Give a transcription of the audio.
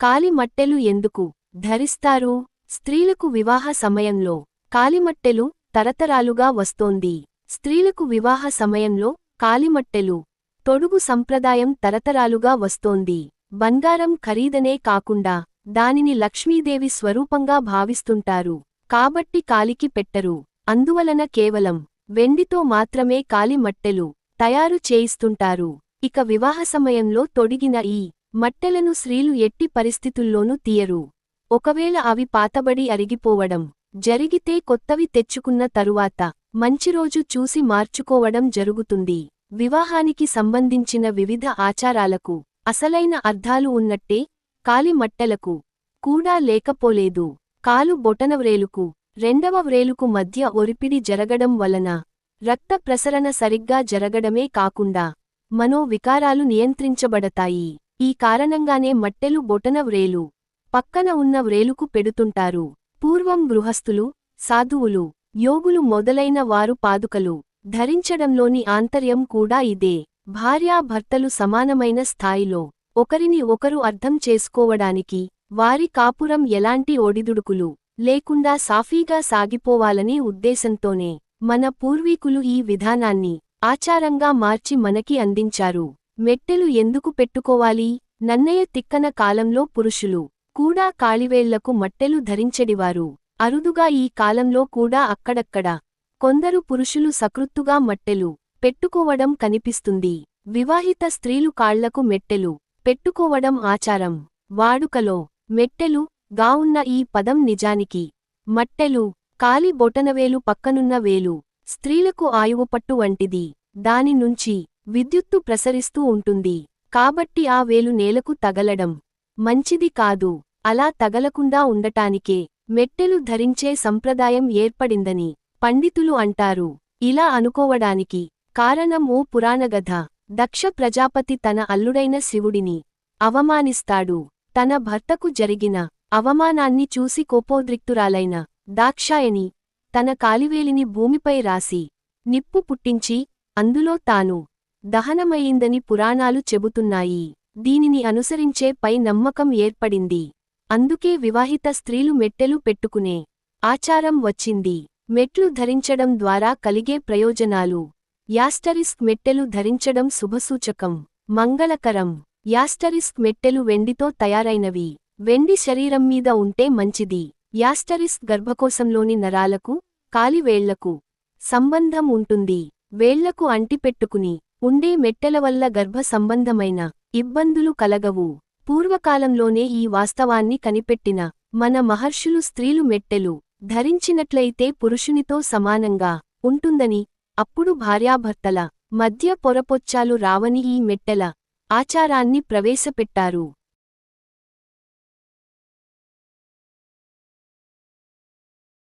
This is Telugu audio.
కాలిమట్టెలు ఎందుకు ధరిస్తారు? స్త్రీలకు వివాహ సమయంలో కాలిమట్టెలు తరతరాలుగా వస్తోంది. స్త్రీలకు వివాహ సమయంలో కాలిమట్టెలు తొడుగు సంప్రదాయం తరతరాలుగా వస్తోంది. బంగారం ఖరీదనే కాకుండా దానిని లక్ష్మీదేవి స్వరూపంగా భావిస్తుంటారు. కాబట్టి కాలికి పెట్టరు. అందువలన కేవలం వెండితో మాత్రమే కాలిమట్టెలు తయారు చేయిస్తుంటారు. ఇక వివాహ సమయంలో తొడిగిన ఈ మట్టెలను స్త్రీలు ఎట్టి పరిస్థితుల్లోనూ తీయరు. ఒకవేళ అవి పాతబడి అరిగిపోవడం జరిగితే కొత్తవి తెచ్చుకున్న తరువాత మంచిరోజు చూసి మార్చుకోవడం జరుగుతుంది. వివాహానికి సంబంధించిన వివిధ ఆచారాలకు అసలైన అర్థాలు ఉన్నట్టే కాలి మట్టెలకు కూడా లేకపోలేదు. కాలు బొటనవ్రేలుకు రెండవ వ్రేలుకు మధ్య ఒరిపిడి జరగడం వలన రక్త ప్రసరణ సరిగ్గా జరగడమే కాకుండా మనోవికారాలు నియంత్రించబడతాయి. ఈ కారణంగానే మట్టెలు బొటన వ్రేలు పక్కన ఉన్న వ్రేలుకు పెడుతుంటారు. పూర్వం గృహస్థులు సాధువులు యోగులు మొదలైన వారు పాదుకలు. ధరించడంలోని ఆంతర్యం కూడా ఇదే. భార్యాభర్తలు సమానమైన స్థాయిలో ఒకరిని ఒకరు అర్థం చేసుకోవడానికి వారి కాపురం ఎలాంటి ఒడిదుడుకులు లేకుండా సాఫీగా సాగిపోవాలనే ఉద్దేశంతోనే మన పూర్వీకులు ఈ విధానాన్ని ఆచారంగా మార్చి మనకి అందించారు. మెట్టెలు ఎందుకు పెట్టుకోవాలి? నన్నయ్య తిక్కన కాలంలో పురుషులు కూడా కాళివేళ్ళకు మట్టెలు ధరించెడివారు. అరుదుగా ఈ కాలంలో కూడా అక్కడక్కడ కొందరు పురుషులు సకృత్తుగా మట్టెలు పెట్టుకోవడం కనిపిస్తుంది. వివాహిత స్త్రీలు కాళ్ళకు మెట్టెలు పెట్టుకోవడం ఆచారం. వాడుకలో మెట్టెలు గావున్న ఈ పదం నిజానికి మట్టెలు కాలి బొటనవేలు పక్కనున్న వేలు స్త్రీలకు ఆయువుపట్టు వంటిది. దాని నుంచి విద్యుత్తు ప్రసరిస్తూ ఉంటుంది. కాబట్టి ఆ వేలు నేలకు తగలడం మంచిది కాదు. అలా తగలకుండా ఉండటానికే మెట్టెలు ధరించే సంప్రదాయం ఏర్పడిందని పండితులు అంటారు. ఇలా అనుకోవడానికి కారణం ఓ పురాణగథ దక్ష ప్రజాపతి తన అల్లుడైన శివుడిని అవమానిస్తాడు. తన భర్తకు జరిగిన అవమానాన్ని చూసి కోపోద్రిక్తురాలైన దాక్షాయని తన కాలివేలిని భూమిపై రాసి నిప్పు పుట్టించి అందులో తాను దహనమయ్యిందని పురాణాలు చెబుతున్నాయి. దీనిని అనుసరించే పై నమ్మకం ఏర్పడింది. అందుకే వివాహిత స్త్రీలు మెట్టెలు పెట్టుకునే ఆచారం వచ్చింది. మెట్లు ధరించడం ద్వారా కలిగే ప్రయోజనాలు. యాస్టరిస్క్ మెట్టెలు ధరించడం శుభసూచకం. మంగళకరం. యాస్టరిస్క్ మెట్టెలు వెండితో తయారైనవి. వెండి శరీరం మీద ఉంటే మంచిది. యాస్టరిస్క్ గర్భకోశంలోని నరాలకు కాలివేళ్ళకు సంబంధం ఉంటుంది. వేళ్ళకు అంటిపెట్టుకుని ఉండే మెట్టెల వల్ల గర్భ సంబంధమైన ఇబ్బందులు కలగవు. పూర్వకాలంలోనే ఈ వాస్తవాన్ని కనిపెట్టిన మన మహర్షులు స్త్రీలు మెట్టెలు ధరించినట్లయితే పురుషునితో సమానంగా ఉంటుందని అప్పుడు భార్యాభర్తల మధ్య పొరపొచ్చాలు రావని ఈ మెట్టెల ఆచారాన్ని ప్రవేశపెట్టారు.